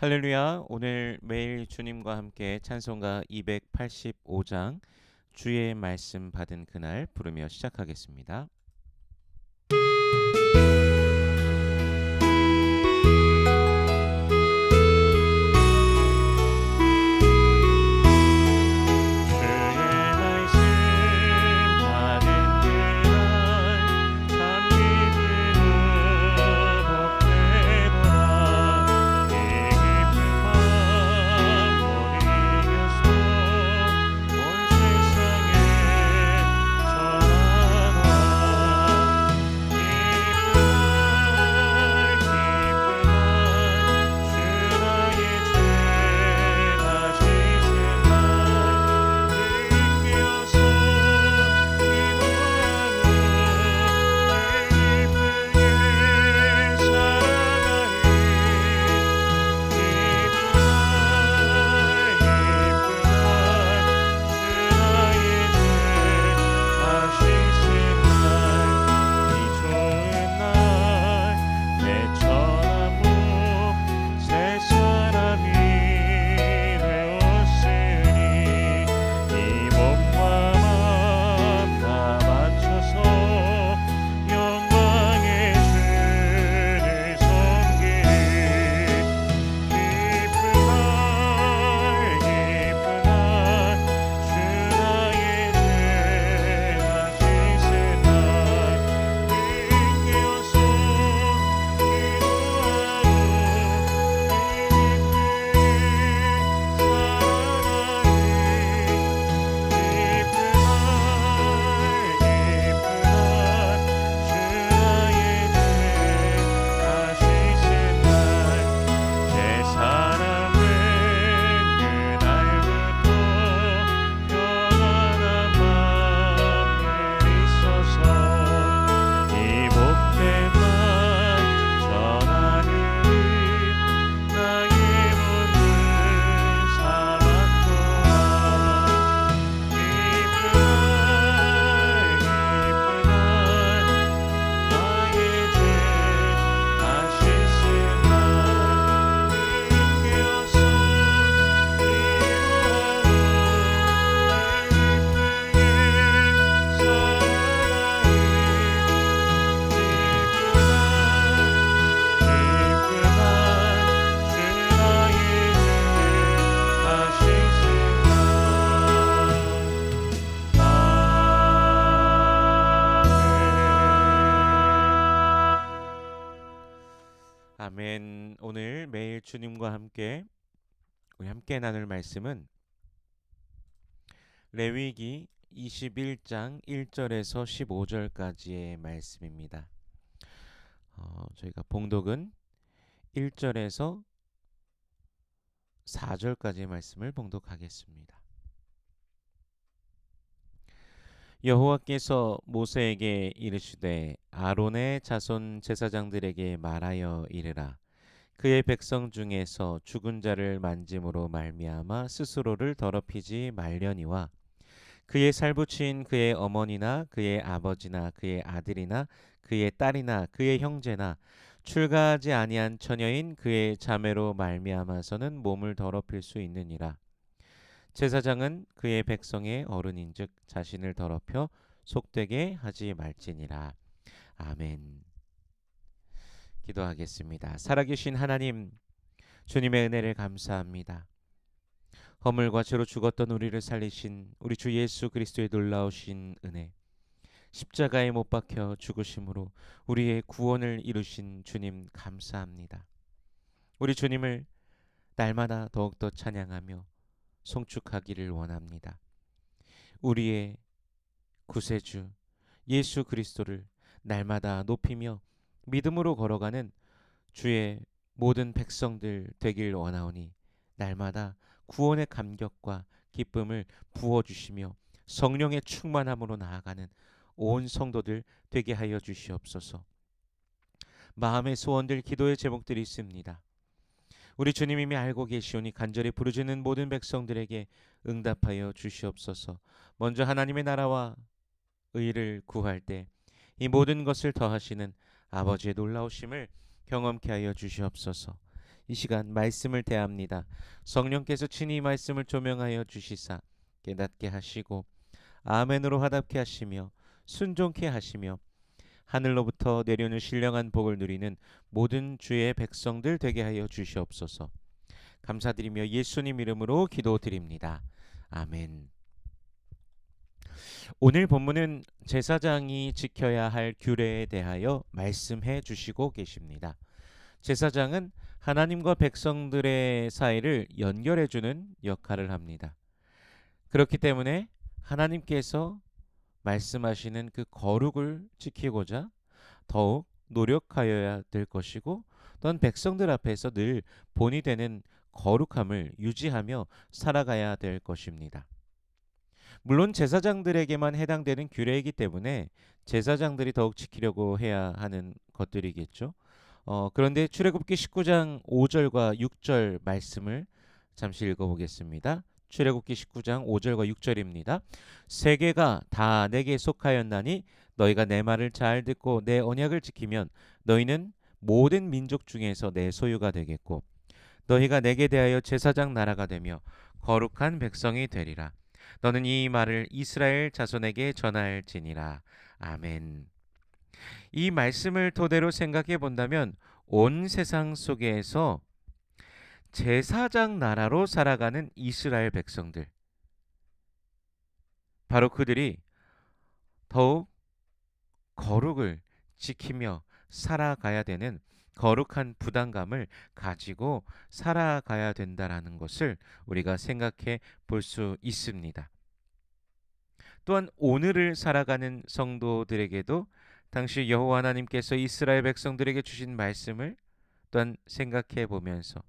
할렐루야. 오늘 매일 주님과 함께 찬송가 285장 주의 말씀 받은 그날 부르며 시작하겠습니다. 매일 주님과 함께 우리 함께 나눌 말씀은 레위기 21장 1절에서 15절까지의 말씀입니다. 어, 저희가 봉독은 1절에서 4절까지의 말씀을 봉독하겠습니다. 여호와께서 모세에게 이르시되 아론의 자손 제사장들에게 말하여 이르라 그의 백성 중에서 죽은 자를 만짐으로 말미암아 스스로를 더럽히지 말려니와 그의 살부친 그의 어머니나 그의 아버지나 그의 아들이나 그의 딸이나 그의 형제나 출가하지 아니한 처녀인 그의 자매로 말미암아서는 몸을 더럽힐 수 있느니라. 제사장은 그의 백성의 어른인즉 자신을 더럽혀 속되게 하지 말지니라. 아멘 기도하겠습니다. 살아계신 하나님, 주님의 은혜를 감사합니다. 허물과 죄로 죽었던 우리를 살리신 우리 주 예수 그리스도의 놀라우신 은혜, 십자가에 못 박혀 죽으심으로 우리의 구원을 이루신 주님 감사합니다. 우리 주님을 날마다 더욱더 찬양하며 송축하기를 원합니다. 우리의 구세주 예수 그리스도를 날마다 높이며 믿음으로 걸어가는 주의 모든 백성들 되길 원하오니 날마다 구원의 감격과 기쁨을 부어 주시며 성령의 충만함으로 나아가는 온 성도들 되게 하여 주시옵소서. 마음의 소원들 기도의 제목들이 있습니다. 우리 주님 이미 알고 계시오니 간절히 부르짖는 모든 백성들에게 응답하여 주시옵소서. 먼저 하나님의 나라와 의를 구할 때 이 모든 것을 더하시는 아버지의 놀라우심을 경험케 하여 주시옵소서. 이 시간 말씀을 대합니다. 성령께서 친히 말씀을 조명하여 주시사 깨닫게 하시고 아멘으로 화답케 하시며 순종케 하시며 하늘로부터 내려오는 신령한 복을 누리는 모든 주의 백성들 되게 하여 주시옵소서. 감사드리며 예수님 이름으로 기도드립니다. 아멘. 오늘 본문은 제사장이 지켜야 할 규례에 대하여 말씀해 주시고 계십니다. 제사장은 하나님과 백성들의 사이를 연결해 주는 역할을 합니다. 그렇기 때문에 하나님께서 말씀하시는 그 거룩을 지키고자 더욱 노력하여야 될 것이고 또한 백성들 앞에서 늘 본이 되는 거룩함을 유지하며 살아가야 될 것입니다. 물론 제사장들에게만 해당되는 규례이기 때문에 제사장들이 더욱 지키려고 해야 하는 것들이겠죠. 어, 그런데 출애굽기 19장 5절과 6절 말씀을 잠시 읽어보겠습니다. 출애굽기 19장 5절과 6절입니다. 세계가 다 내게 속하였나니 너희가 내 말을 잘 듣고 내 언약을 지키면 너희는 모든 민족 중에서 내 소유가 되겠고 너희가 내게 대하여 제사장 나라가 되며 거룩한 백성이 되리라. 너는 이 말을 이스라엘 자손에게 전할지니라. 아멘. 이 말씀을 토대로 생각해 본다면 온 세상 속에서 제사장 나라로 살아가는 이스라엘 백성들 바로 그들이 더욱 거룩을 지키며 살아가야 되는 거룩한 부담감을 가지고 살아가야 된다라는 것을 우리가 생각해 볼 수 있습니다. 또한 오늘을 살아가는 성도들에게도 당시 여호와 하나님께서 이스라엘 백성들에게 주신 말씀을 또한 생각해 보면서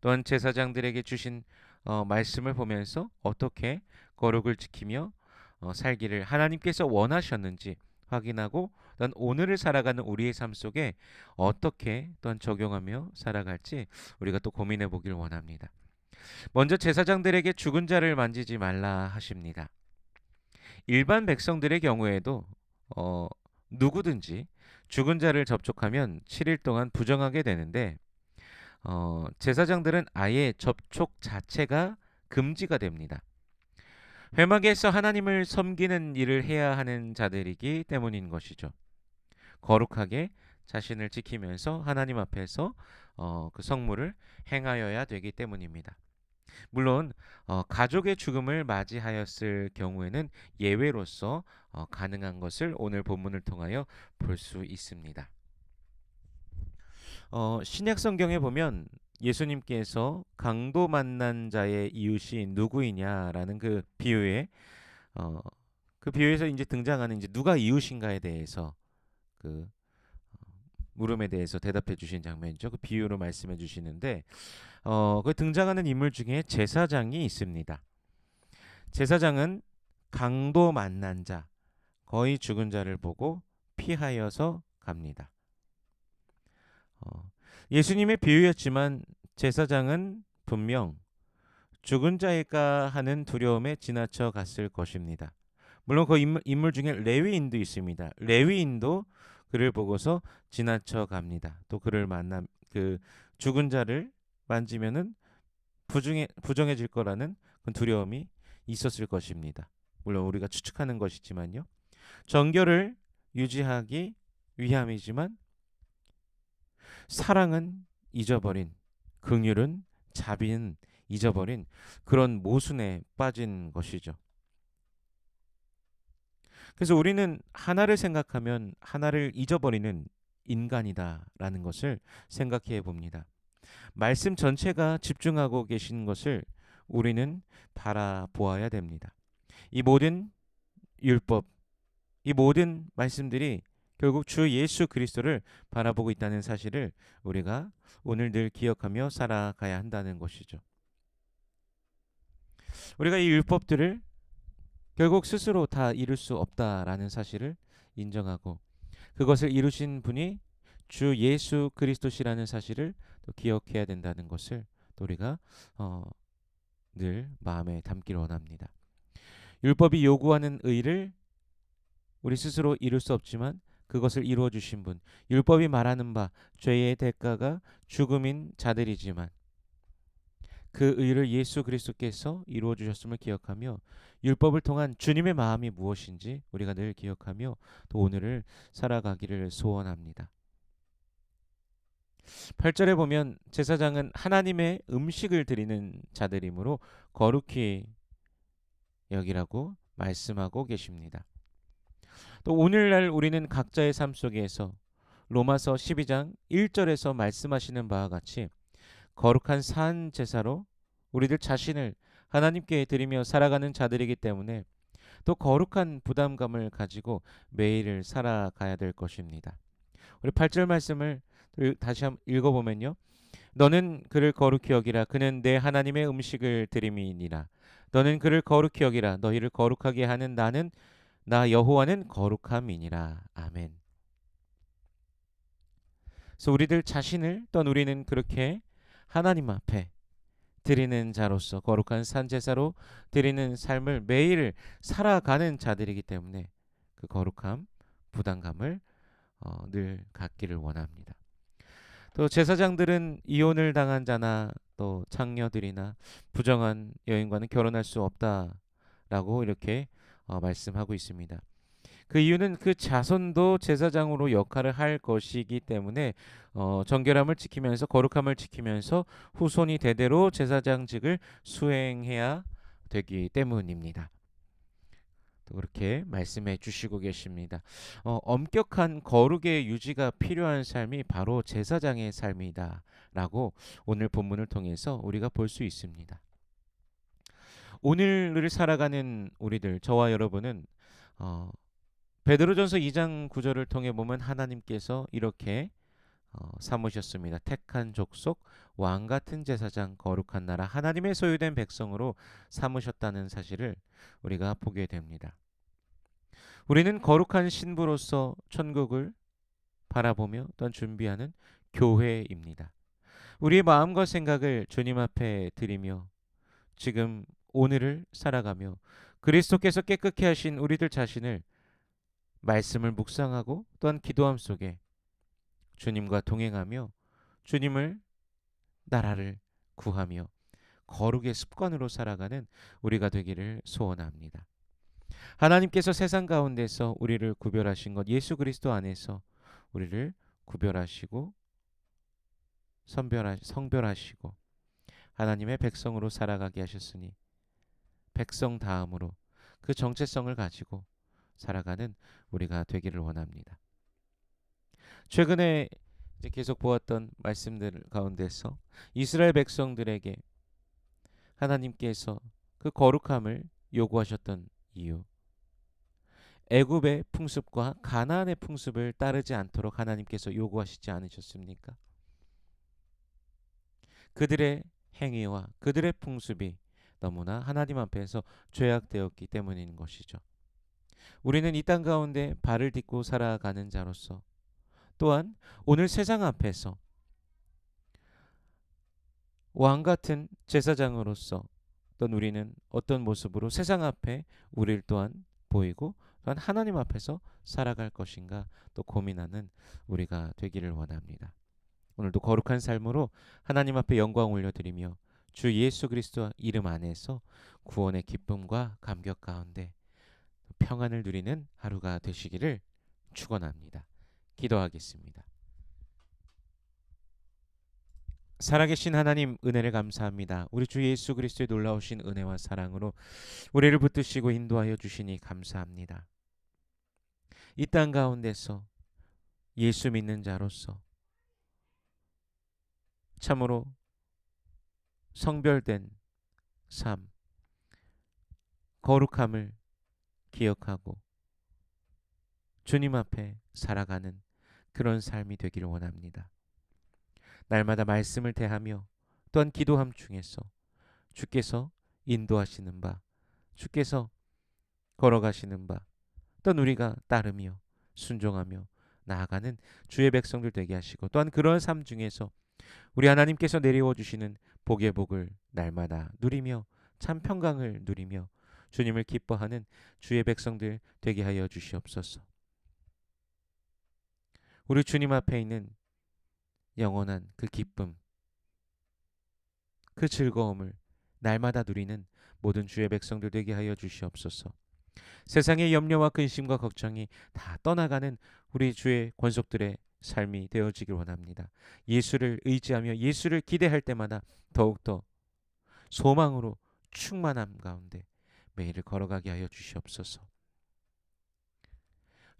또한 제사장들에게 주신 어, 말씀을 보면서 어떻게 거룩을 지키며 어, 살기를 하나님께서 원하셨는지 확인하고 또한 오늘을 살아가는 우리의 삶 속에 어떻게 또한 적용하며 살아갈지 우리가 또 고민해 보길 원합니다. 먼저 제사장들에게 죽은 자를 만지지 말라 하십니다. 일반 백성들의 경우에도 어, 누구든지 죽은 자를 접촉하면 7일 동안 부정하게 되는데 어, 제사장들은 아예 접촉 자체가 금지가 됩니다. 회막에서 하나님을 섬기는 일을 해야 하는 자들이기 때문인 것이죠. 거룩하게 자신을 지키면서 하나님 앞에서 어, 그 성물을 행하여야 되기 때문입니다. 물론 어, 가족의 죽음을 맞이하였을 경우에는 예외로서 어, 가능한 것을 오늘 본문을 통하여 볼 수 있습니다. 어, 신약 성경에 보면 예수님께서 강도 만난 자의 이웃이 누구이냐라는 그 비유에 어, 그 비유에서 이제 등장하는 이제 누가 이웃인가에 대해서 그 어, 물음에 대해서 대답해 주신 장면이죠. 그 비유로 말씀해 주시는데 어, 그 등장하는 인물 중에 제사장이 있습니다. 제사장은 강도 만난 자, 거의 죽은 자를 보고 피하여서 갑니다. 어, 예수님의 비유였지만 제사장은 분명 죽은 자일까 하는 두려움에 지나쳐 갔을 것입니다. 물론 그 인물, 인물 중에 레위인도 있습니다. 레위인도 그를 보고서 지나쳐 갑니다. 또 그를 만나 그 죽은 자를 만지면은 부정해 부정해질 거라는 그 두려움이 있었을 것입니다. 물론 우리가 추측하는 것이지만요. 정결을 유지하기 위함이지만 사랑은 잊어버린 긍휼은 자비는 잊어버린 그런 모순에 빠진 것이죠. 그래서 우리는 하나를 생각하면 하나를 잊어버리는 인간이다라는 것을 생각해 봅니다. 말씀 전체가 집중하고 계신 것을 우리는 바라보아야 됩니다. 이 모든 율법, 이 모든 말씀들이 결국 주 예수 그리스도를 바라보고 있다는 사실을 우리가 오늘 늘 기억하며 살아가야 한다는 것이죠. 우리가 이 율법들을 결국 스스로 다 이룰 수 없다라는 사실을 인정하고 그것을 이루신 분이 주 예수 그리스도시라는 사실을 또 기억해야 된다는 것을 또 우리가 어, 늘 마음에 담기를 원합니다. 율법이 요구하는 의를 우리 스스로 이룰 수 없지만 그것을 이루어 주신 분 율법이 말하는 바 죄의 대가가 죽음인 자들이지만 그 의를 예수 그리스도께서 이루어 주셨음을 기억하며 율법을 통한 주님의 마음이 무엇인지 우리가 늘 기억하며 또 오늘을 살아가기를 소원합니다. 8절에 보면 제사장은 하나님의 음식을 드리는 자들이므로 거룩히 여기라고 말씀하고 계십니다. 또 오늘날 우리는 각자의 삶 속에서 로마서 12장 1절에서 말씀하시는 바와 같이 거룩한 산 제사로 우리들 자신을 하나님께 드리며 살아가는 자들이기 때문에 또 거룩한 부담감을 가지고 매일을 살아가야 될 것입니다. 우리 8절 말씀을 다시 한번 읽어보면요. 너는 그를 거룩히 여기라 그는 내 하나님의 음식을 드림이니라 너는 그를 거룩히 여기라 너희를 거룩하게 하는 나는 나 여호와는 거룩함이니라 아멘. 그래서 우리들 자신을 또 우리는 그렇게 하나님 앞에 드리는 자로서 거룩한 산제사로 드리는 삶을 매일 살아가는 자들이기 때문에 그 거룩함, 부담감을 어, 늘 갖기를 원합니다. 또 제사장들은 이혼을 당한 자나 또 창녀들이나 부정한 여인과는 결혼할 수 없다라고 이렇게 어, 말씀하고 있습니다. 그 이유는 그 자손도 제사장으로 역할을 할 것이기 때문에 어, 정결함을 지키면서 거룩함을 지키면서 후손이 대대로 제사장직을 수행해야 되기 때문입니다. 또 그렇게 말씀해 주시고 계십니다. 어, 엄격한 거룩의 유지가 필요한 삶이 바로 제사장의 삶이다라고 오늘 본문을 통해서 우리가 볼 수 있습니다. 오늘을 살아가는 우리들 저와 여러분은 어, 베드로전서 2장 9절을 통해 보면 하나님께서 이렇게 어, 삼으셨습니다. 택한 족속, 왕 같은 제사장, 거룩한 나라, 하나님의 소유된 백성으로 삼으셨다는 사실을 우리가 보게 됩니다. 우리는 거룩한 신부로서 천국을 바라보며 또한 준비하는 교회입니다. 우리의 마음과 생각을 주님 앞에 드리며 지금 오늘을 살아가며 그리스도께서 깨끗게 하신 우리들 자신을 말씀을 묵상하고 또한 기도함 속에 주님과 동행하며 주님을 나라를 구하며 거룩의 습관으로 살아가는 우리가 되기를 소원합니다. 하나님께서 세상 가운데서 우리를 구별하신 것 예수 그리스도 안에서 우리를 구별하시고 선별하, 성별하시고 하나님의 백성으로 살아가게 하셨으니 백성 다음으로 그 정체성을 가지고 살아가는 우리가 되기를 원합니다. 최근에 계속 보았던 말씀들 가운데서 이스라엘 백성들에게 하나님께서 그 거룩함을 요구하셨던 이유 애굽의 풍습과 가나안의 풍습을 따르지 않도록 하나님께서 요구하시지 않으셨습니까? 그들의 행위와 그들의 풍습이 너무나 하나님 앞에서 죄악되었기 때문인 것이죠. 우리는 이 땅 가운데 발을 딛고 살아가는 자로서 또한 오늘 세상 앞에서 왕 같은 제사장으로서 또한 우리는 어떤 모습으로 세상 앞에 우리를 또한 보이고 또한 하나님 앞에서 살아갈 것인가 또 고민하는 우리가 되기를 원합니다. 오늘도 거룩한 삶으로 하나님 앞에 영광 올려드리며 주 예수 그리스도 이름 안에서 구원의 기쁨과 감격 가운데 평안을 누리는 하루가 되시기를 축원합니다. 기도하겠습니다. 살아계신 하나님 은혜를 감사합니다. 우리 주 예수 그리스도의 놀라우신 은혜와 사랑으로 우리를 붙드시고 인도하여 주시니 감사합니다. 이 땅 가운데서 예수 믿는 자로서 참으로 성별된 삶, 거룩함을 기억하고 주님 앞에 살아가는 그런 삶이 되기를 원합니다. 날마다 말씀을 대하며 또한 기도함 중에서 주께서 인도하시는 바, 주께서 걸어가시는 바, 또한 우리가 따르며 순종하며 나아가는 주의 백성들 되게 하시고 또한 그런 삶 중에서 우리 하나님께서 내려워 주시는 복의 복을 날마다 누리며 참 평강을 누리며 주님을 기뻐하는 주의 백성들 되게 하여 주시옵소서. 우리 주님 앞에 있는 영원한 그 기쁨, 그 즐거움을 날마다 누리는 모든 주의 백성들 되게 하여 주시옵소서. 세상의 염려와 근심과 걱정이 다 떠나가는 우리 주의 권속들의 삶이 되어지길 원합니다. 예수를 의지하며 예수를 기대할 때마다 더욱더 소망으로 충만함 가운데 매일을 걸어가게 하여 주시옵소서.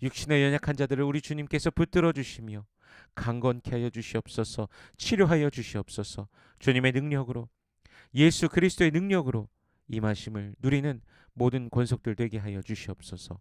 육신의 연약한 자들을 우리 주님께서 붙들어 주시며 강건케 하여 주시옵소서. 치료하여 주시옵소서. 주님의 능력으로 예수 그리스도의 능력으로 임하심을 누리는 모든 권속들 되게 하여 주시옵소서.